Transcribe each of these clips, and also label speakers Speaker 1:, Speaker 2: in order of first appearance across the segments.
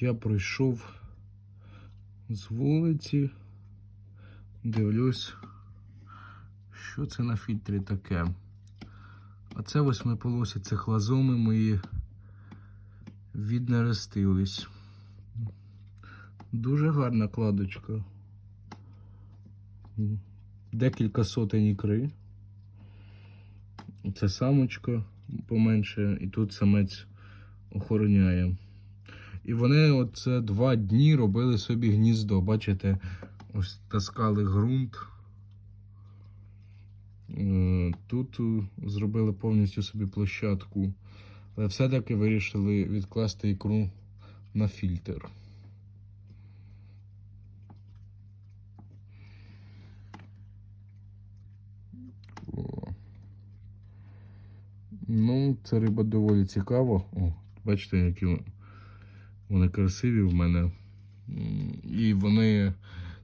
Speaker 1: Я пройшов з вулиці, дивлюсь, що це на фільтрі таке. А це восьмиполосі цихлазоми мої віднерестились. Дуже гарна кладочка. Декілька сотень ікри. Це самочка поменше, і тут самець охороняє. І вони оце два дні робили собі гніздо. Бачите, ось таскали ґрунт. Е, Тут е, зробили повністю собі площадку, але все-таки вирішили відкласти ікру на фільтр. Ну, це риба доволі цікава. О, бачите, які вони красиві в мене. І вони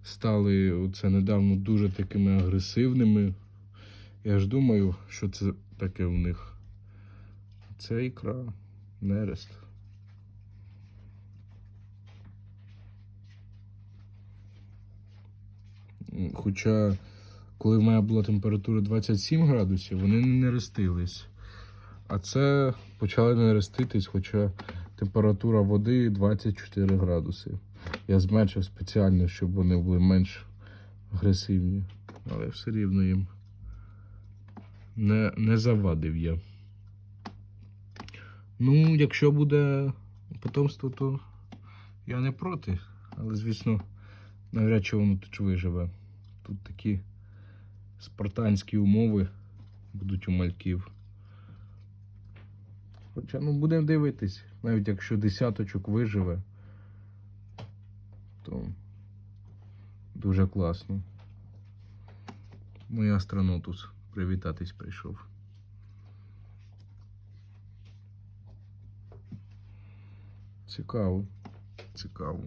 Speaker 1: стали оце недавно дуже такими агресивними. Я ж думаю, що це таке в них. Це ікра, нерест. Хоча, коли в мене була температура 27 градусів, вони не нерестились. А це почали нереститись, хоча температура води 24 градуси. Я зменшив спеціально, щоб вони були менш агресивні. Але все рівно їм не, не завадив я. Ну, якщо буде потомство, то я не проти. Але, звісно, навряд чи воно тут виживе. Тут такі спартанські умови будуть у мальків. Хоча ну будемо дивитись, навіть якщо десяточок виживе, то дуже класно. Мій астронотус привітатись прийшов. Цікаво. Цікаво.